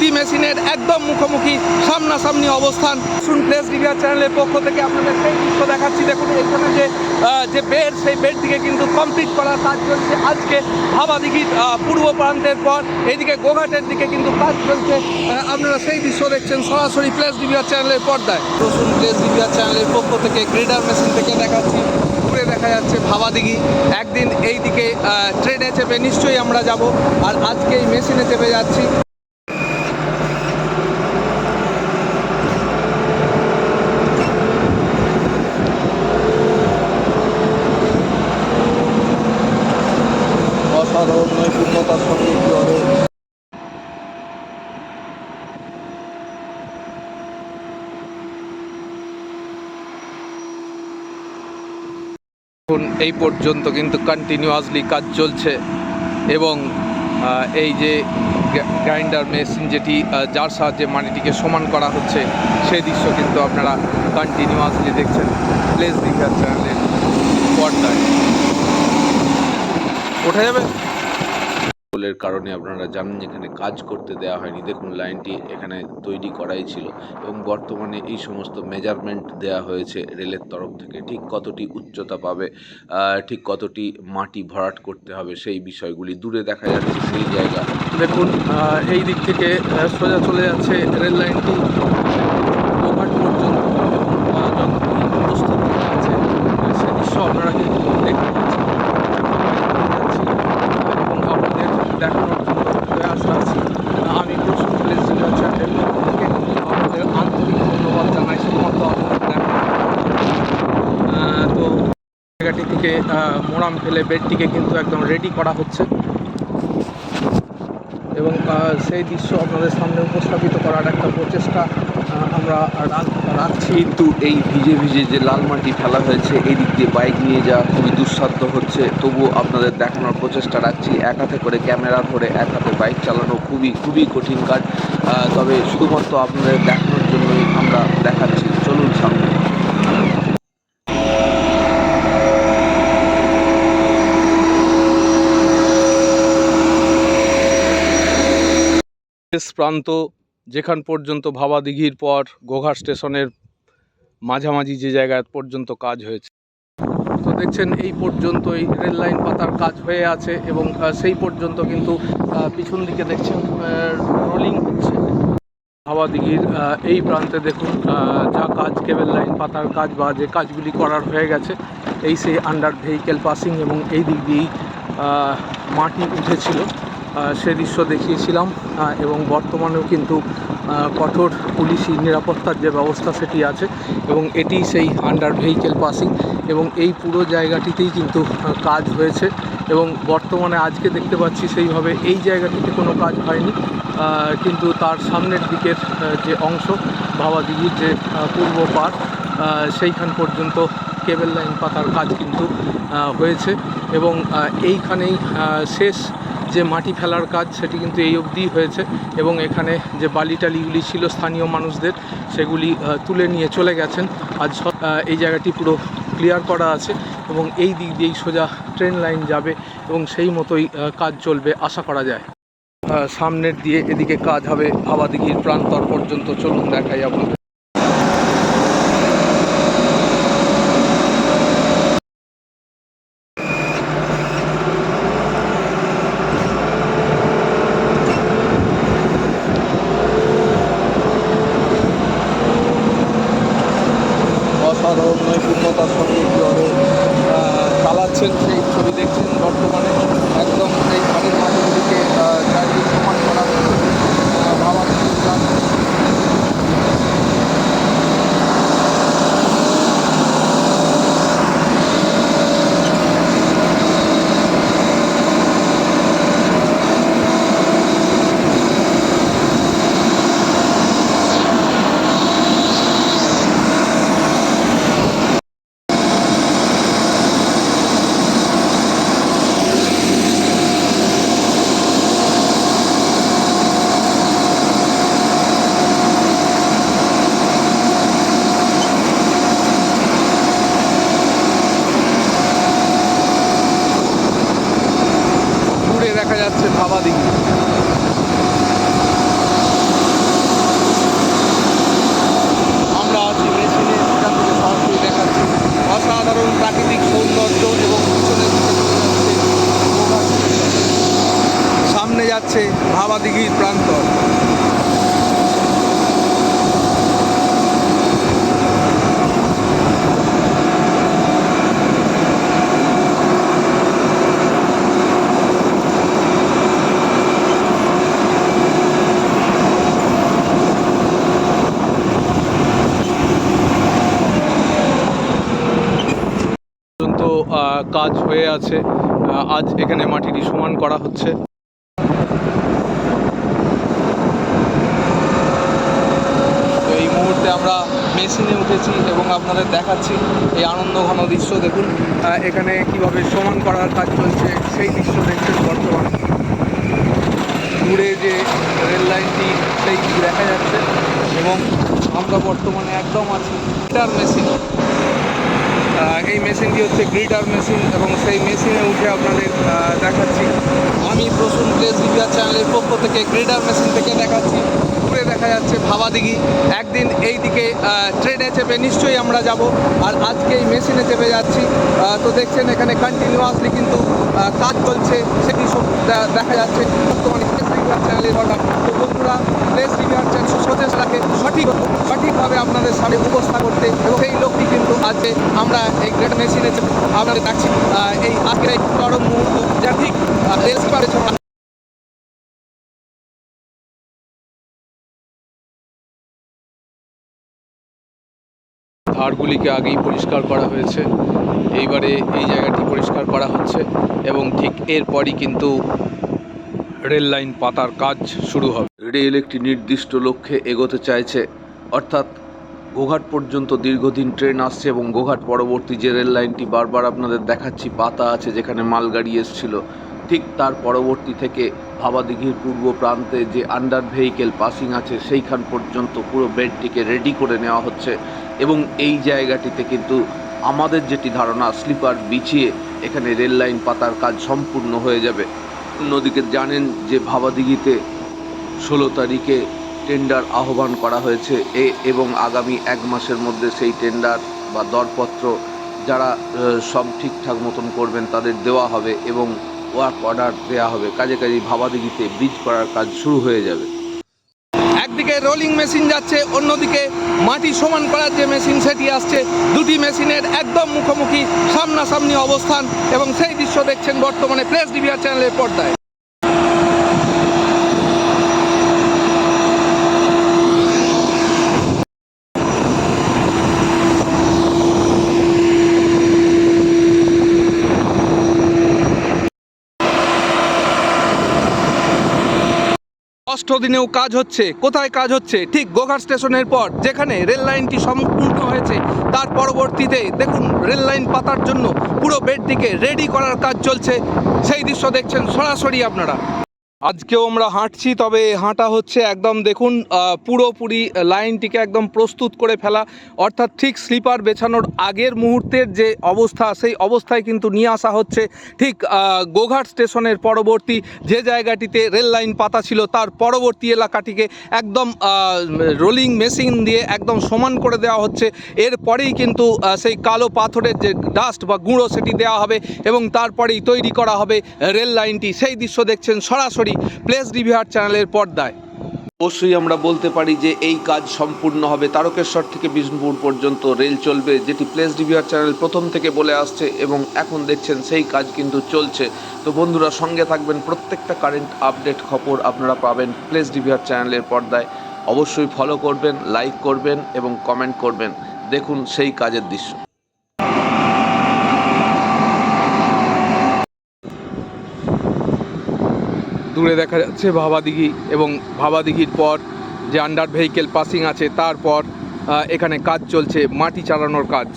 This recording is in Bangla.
দুটি মেশিনের একদম মুখোমুখি সামনাসামনি অবস্থান। শুন প্লেস রিভিয়ার চ্যানেলের পক্ষ থেকে আপনাদের সেই দৃশ্য দেখাচ্ছি। দেখুন এখানে যে যে বেড সেই বেড দিকে কিন্তু কমপ্লিট করার কাজ চলছে। আজকে আহ, পূর্ব প্রান্তের পর এইদিকে গোঘাটের দিকে কিন্তু কাজ চলছে। আপনারা সেই দৃশ্য দেখছেন সরাসরি প্লেস রিভিয়ার চ্যানেলের পর্দায়। রসুন প্লেস রিভিয়ার চ্যানেলের পক্ষ থেকে গ্রেডার মেশিন থেকে দেখাচ্ছি। দূরে দেখা যাচ্ছে ভাবাদিঘি। একদিন এই দিকে ট্রেনে চেপে নিশ্চয়ই আমরা যাব। আর আজকে এই মেশিনে চেপে যাচ্ছি অসাধারণ নৈপুণ্যতার সঙ্গে জলে এখন এই পর্যন্ত কিন্তু কন্টিনিউয়াসলি কাজ চলছে। এবং এই যে গ্রাইন্ডার মেশিন যেটি যার সাহায্যে মাটিটিকে সমান করা হচ্ছে, সেই দৃশ্য কিন্তু আপনারা কন্টিনিউয়াসলি দেখছেন। প্লেস দিঘার চ্যানেলের পর্দায়। ওঠা যাবে পোলের কারণে আপনারা জানেন এখানে কাজ করতে দেওয়া হয়নি। দেখুন লাইনটি এখানে তৈরি করাই ছিল এবং বর্তমানে এই সমস্ত মেজারমেন্ট দেওয়া হয়েছে রেলের তরফ থেকে। ঠিক কতটি উচ্চতা পাবে ঠিক কতটি মাটি ভরাট করতে হবে সেই বিষয়গুলি দূরে দেখা যাচ্ছে সেই জায়গা। দেখুন এই দিক থেকে সোজা চলে যাচ্ছে রেল লাইনটি। গোঘাট পর্যন্ত এবং আছে। সে দৃশ্য আপনারা কিন্তু দেখতে পাচ্ছেন যাচ্ছি, আহ, এবং আপনাদের দেখানোর জন্য প্রয়াস আছি আমি প্রসূন প্লেস চ্যানেল থেকে আমাদের আন্তরিক ধন্যবাদ জানাই শুধুমাত্র আপনাদের। আহ, তো জায়গাটি থেকে মোড়াম ফেলে বেডটিকে কিন্তু একদম রেডি করা হচ্ছে। সেই দৃশ্য আপনাদের সামনে উপস্থাপিত করার একটা প্রচেষ্টা আমরা রাখ- রাখছি। কিন্তু এই ভিজে ভিজে যে লাল মাটি ফেলা হয়েছে এই দিক দিয়ে বাইক নিয়ে যাওয়া খুবই দুঃসাধ্য হচ্ছে। তবুও আপনাদের দেখানোর প্রচেষ্টা রাখছি। এক হাতে করে ক্যামেরা ধরে, এক হাতে বাইক চালানো খুবই খুবই কঠিন কাজ। তবে শুধুমাত্র আপনাদের দেখানোর জন্যই আমরা দেখাচ্ছি চলুন সামনে শেষ প্রান্ত, যেখান পর্যন্ত ভাবা দিঘির পর গোঘাট স্টেশনের মাঝামাঝি যে জায়গা পর্যন্ত কাজ হয়েছে। তো দেখছেন, এই পর্যন্ত এই রেল লাইন পাতার কাজ হয়ে আছে এবং সেই পর্যন্ত কিন্তু পিছন দিকে দেখছেন রোলিং হচ্ছে। হাওয়া দিঘির এই প্রান্তে দেখুন যা কাজ, কেবল লাইন পাতার কাজ বা যে কাজগুলি করার হয়ে গেছে, এই সেই আন্ডার ভেহিকেল পাসিং এবং এই দিক দিয়েই মাটি উঠেছিল। সে দৃশ্য দেখিয়েছিলাম এবং বর্তমানেও কিন্তু কঠোর পুলিশি নিরাপত্তার যে ব্যবস্থা সেটি আছে, এবং এটি সেই আন্ডার ভেহিকেল পাসিং এবং এই পুরো জায়গাটিতেই কিন্তু কাজ হয়েছে, এবং বর্তমানে আজকে দেখতে পাচ্ছি সেইভাবে এই জায়গাটিতে কোনো কাজ হয়নি কিন্তু তার সামনের দিকের যে অংশ, ভাবা দিঘির যে পূর্ব পার সেইখান পর্যন্ত কেবল লাইন পাতার কাজ কিন্তু হয়েছে, এবং এইখানেই শেষ যে মাটি ফেলার কাজ সেটি কিন্তু এই অবধিই হয়েছে এবং এখানে যে বালি টালিগুলি ছিল স্থানীয় মানুষদের, সেগুলি তুলে নিয়ে চলে গেছেন। আজ এই জায়গাটি পুরো ক্লিয়ার করা আছে এবং এই দিক দিয়েই সোজা ট্রেন লাইন যাবে এবং সেই মতোই কাজ চলবে আশা করা যায়। সামনের দিয়ে এদিকে কাজ হবে ভাবাদিঘির প্রান্তর পর্যন্ত। চলুন দেখাই আপনাদের। থাবা দিঘি আমরা আছি মেশিনে সেখান থেকে সরাসরি দেখাচ্ছি। অসাধারণ প্রাকৃতিক সৌন্দর্য এবং পিছনের সামনে যাচ্ছে ভাবা দিঘির প্রান্তর। কাজ হয়ে আছে আজ এখানে মাটিটি সমান করা হচ্ছে। এই মুহূর্তে আমরা মেশিনে উঠেছি এবং আপনাদের দেখাচ্ছি এই আনন্দ ঘন দৃশ্য। দেখুন এখানে কীভাবে সমান করার কাজ চলছে সেই দৃশ্য দেখছেন বর্তমান। দূরে যে রেল লাইনটি, সেই দেখা যাচ্ছে এবং আমরা বর্তমানে একদম আছি। মেশিন। এই মেশিনটি হচ্ছে গ্রিডার মেশিন এবং সেই মেশিনে উঠে আপনাদের দেখাচ্ছি। আমি প্রসূন প্লেস মিডিয়া চ্যানেলের পক্ষ থেকে গ্রিডার মেশিন থেকে দেখাচ্ছি। দূরে দেখা যাচ্ছে ভাবাদিঘি। একদিন এই দিকে ট্রেনে চেপে নিশ্চয়ই আমরা যাব। আর আজকে এই মেশিনে চেপে যাচ্ছি। তো দেখছেন এখানে কন্টিনিউয়াসলি কিন্তু কাজ চলছে। সেটি সব দেখা যাচ্ছে। বর্তমানে প্লেস চ্যানেলের অর্ডার তো বন্ধুরা প্লেস মিডিয়ার চ্যানেল সচেতনাকে সঠিক সঠিকভাবে আপনাদের সামনে উপস্থা করতে এবং সেই লোকটি কিন্তু আজকে আমরা এই গ্রেড মেশিনে আপনাদের ডাকছি এই আজকের এই চরম মুহূর্ত যা ঠিক রেল ধারগুলিকে আগেই পরিষ্কার করা হয়েছে। এইবারে এই জায়গাটি পরিষ্কার করা হচ্ছে এবং ঠিক এরপরই কিন্তু রেল লাইন পাতার কাজ শুরু হবে। রেল একটি নির্দিষ্ট লক্ষ্যে এগোতে চাইছে, অর্থাৎ গোঘাট পর্যন্ত দীর্ঘদিন ট্রেন আসছে এবং গোঘাট পরবর্তী যে রেল লাইনটি বারবার আপনাদের দেখাচ্ছি, পাতা আছে যেখানে মালগাড়ি এসছিল। ঠিক তার পরবর্তী থেকে ভাবাদিঘির পূর্ব প্রান্তে যে আন্ডার ভেহিকেল পাসিং আছে, সেইখান পর্যন্ত পুরো বেডটিকে রেডি করে নেওয়া হচ্ছে এবং এই জায়গাটিতে কিন্তু আমাদের যেটি ধারণা স্লিপার বিছিয়ে এখানে রেল লাইন পাতার কাজ সম্পূর্ণ হয়ে যাবে। অন্যদিকে জানেন যে ভাবাদিঘিতে ষোলো তারিখে টেন্ডার আহ্বান করা হয়েছে। এ এবং আগামী এক মাসের মধ্যে সেই টেন্ডার বা দরপত্র যারা সব ঠিকঠাক মতন করবেন তাদের দেওয়া হবে এবং ওয়ার্ক অর্ডার দেওয়া হবে। কাজে কাজে ভাবাদিঘিতে ব্রিজ করার কাজ শুরু হয়ে যাবে। রোলিং মেশিন যাচ্ছে, অন্যদিকে মাটি সমান করার যে মেশিন সেটি আসছে, দুটি মেশিনের একদম মুখোমুখি সামনাসামনি অবস্থান এবং সেই দৃশ্য দেখছেন বর্তমানে প্রেস ডিভিআর চ্যানেলের পর্দায়। ষষ্ঠ দিনেও কাজ হচ্ছে। কোথায় কাজ হচ্ছে? ঠিক গোঘাট স্টেশনের পর, যেখানে রেল লাইনটি সম্পূর্ণ হয়েছে। তার পরবর্তীতে দেখুন, রেল লাইন পাতার জন্য পুরো বেডটিকে রেডি করার কাজ চলছে। সেই দৃশ্য দেখছেন সরাসরি আপনারা। আজকেও আমরা হাঁটছি, তবে হাঁটা হচ্ছে একদম দেখুন পুরোপুরি লাইনটিকে একদম প্রস্তুত করে ফেলা। অর্থাৎ ঠিক স্লিপার বেছানোর আগের মুহূর্তের যে অবস্থা, সেই অবস্থায় কিন্তু নিয়ে আসা হচ্ছে ঠিক গোঘাট স্টেশনের পরবর্তী যে জায়গাটিতে রেল লাইন পাতা ছিল, তার পরবর্তী এলাকাটিকে একদম রোলিং মেশিন দিয়ে একদম সমান করে দেওয়া হচ্ছে। এরপরেই কিন্তু সেই কালো পাথরের যে ডাস্ট বা গুঁড়ো সেটি দেওয়া হবে এবং তারপরেই তৈরি করা হবে রেল লাইনটি। সেই দৃশ্য দেখছেন সরাসরি প্লেস রিভিউয়ার চ্যানেলের পর্দায়। অবশ্যই আমরা বলতে পারি যে এই কাজ সম্পূর্ণ হবে তারকেশ্বর থেকে বিষ্ণুপুর পর্যন্ত রেল চলবে, যেটি প্লেস ডিভিআর চ্যানেল প্রথম থেকে বলে আসছে এবং এখন দেখছেন সেই কাজ কিন্তু চলছে। তো বন্ধুরা, সঙ্গে থাকবেন, প্রত্যেকটা কারেন্ট আপডেট খবর আপনারা পাবেন প্লেস ডিভিআর চ্যানেলের পর্দায়। অবশ্যই ফলো করবেন লাইক করবেন এবং কমেন্ট করবেন। দেখুন সেই কাজের দৃশ্য। দূরে দেখা যাচ্ছে ভাবাদিঘি এবং ভাবাদিঘির পর যে আন্ডার ভেহিকেল পাসিং আছে, তারপর এখানে কাজ চলছে, মাটি চালানোর কাজ।